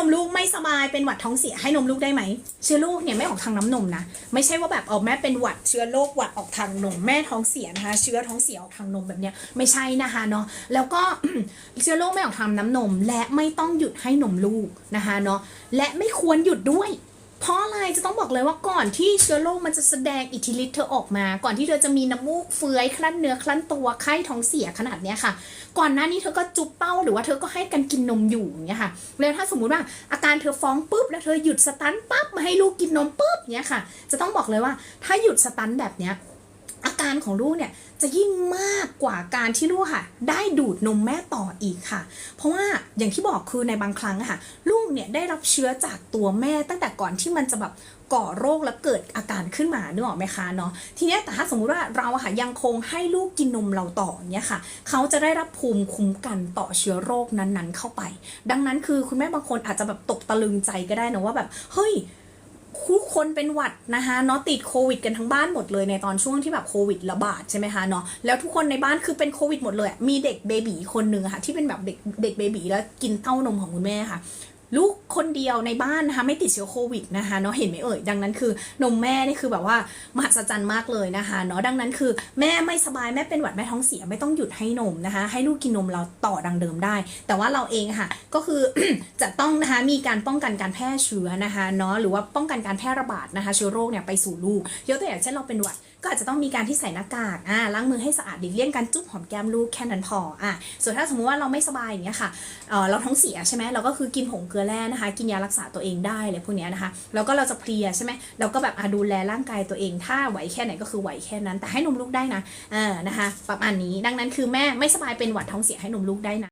นมลูกไม่สบายเป็นหวัดท้องเสียให้นมลูกได้ไหมเชื้อโรคเนี่ยไม่ออกทางน้ำนมนะไม่ใช่ว่าแบบเอาแม่เป็นหวัดเชื้อโรคหวัดออกทางนมแม่ท้องเสียนะคะเชื้อท้องเสียออกทางนมแบบเนี้ยไม่ใช่นะคะเนาะแล้วก็เชื้อโรคไม่ออกทางน้ำนม และไม่ต้องหยุดให้นมลูกนะคะเนาะและไม่ควรหยุดด้วย เพราะอะไรจะต้องบอกเลยว่าก่อนที่เชื้อโรคมันจะแสดงอิทธิฤทธิ์เธอออกมา ก่อนที่เธอจะมีน้ำมูกเฟื้อยคลั่นเนื้อคลั่นตัวไข้ท้องเสียขนาดเนี้ยค่ะ ก่อนหน้านี้เธอก็จุบเป้าหรือว่าเธอก็ให้กันกินนมอยู่อย่างเงี้ยค่ะแล้วถ้าสมมุติว่าอาการเธอฟ้องปุ๊บแล้วเธอหยุดสตันปั๊บมาให้ลูกกินนมปุ๊บเนี้ยค่ะ จะต้องบอกเลยว่าถ้าหยุดสตันแบบเนี้ย การของลูกเนี่ยจะยิ่งมากกว่าการที่ลูกค่ะ ได้ดูดนมแม่ต่ออีกค่ะ เพราะว่าอย่างที่บอกคือในบางครั้งค่ะ ลูกเนี่ยได้รับเชื้อจากตัวแม่ตั้งแต่ก่อนที่มันจะแบบก่อโรคแล้วเกิดอาการขึ้นมาเนึกออกไหมคะเนาะทีนี้แต่ถ้าสมมุติว่าเราค่ะยังคงให้ลูกกินนมเราต่อเนี่ยค่ะ เขาจะได้รับภูมิคุ้มกันต่อเชื้อโรคนั้นๆ เข้าไป ดังนั้นคือคุณแม่บางคนอาจจะแบบตกตะลึงใจก็ได้นะว่าแบบเฮ้ย ทุกคนเป็นหวัดนะคะเนาะติดโควิดกันทั้งบ้านหมดเลยในตอนช่วงที่แบบโควิดระบาดใช่ไหมคะเนาะแล้วทุกคนในบ้านคือเป็นโควิดหมดเลย มีเด็กเบบีคนหนึ่งค่ะที่เป็นแบบเด็กเด็กเบบีแล้วกินเต้านมของคุณแม่ค่ะ ลูกคนเดียวในบ้านนะคะไม่ติดเชื้อโควิดนะคะเนาะเห็นไหมเอ่ยดังนั้นคือนมแม่นี่คือแบบว่ามหัศจรรย์มากเลยนะคะเนาะดังนั้นคือแม่ไม่สบายแม่เป็นหวัดแม่ท้องเสียไม่ต้องหยุดให้นมนะคะ ให้ลูกกินนมเราต่อดังเดิมได้ แต่ว่าเราเองค่ะก็คือจะต้องนะคะมีการป้องกันการแพร่เชื้อนะคะเนาะหรือว่าป้องกันการแพร่ระบาดนะคะเชื้อโรคเนี่ยไปสู่ลูกยกตัวอย่างเช่นเราเป็นหวัด ก็อาจจะต้องมีการที่ใส่หน้ากากอ่าล้างมือให้สะอาดหลีกเลี่ยงการจุ๊บหอมแก้มลูกแค่นั้นพออะส่วนถ้าสมมติว่าเราไม่สบายอย่างเงี้ยค่ะเออเราท้องเสียใช่ไหมเราก็คือกินผงเกลือแร่นะคะ กินยารักษาตัวเองได้เลยพวกเนี้ยนะคะแล้วก็เราจะเพลียใช่ไหมเราก็แบบอดูแลร่างกายตัวเอง ถ้าไหวแค่ไหนก็คือไหวแค่นั้น แต่ให้นมลูกได้นะเออนะคะประมาณนี้ดังนั้นคือแม่ไม่สบายเป็นหวัดท้องเสียให้นมลูกได้นะ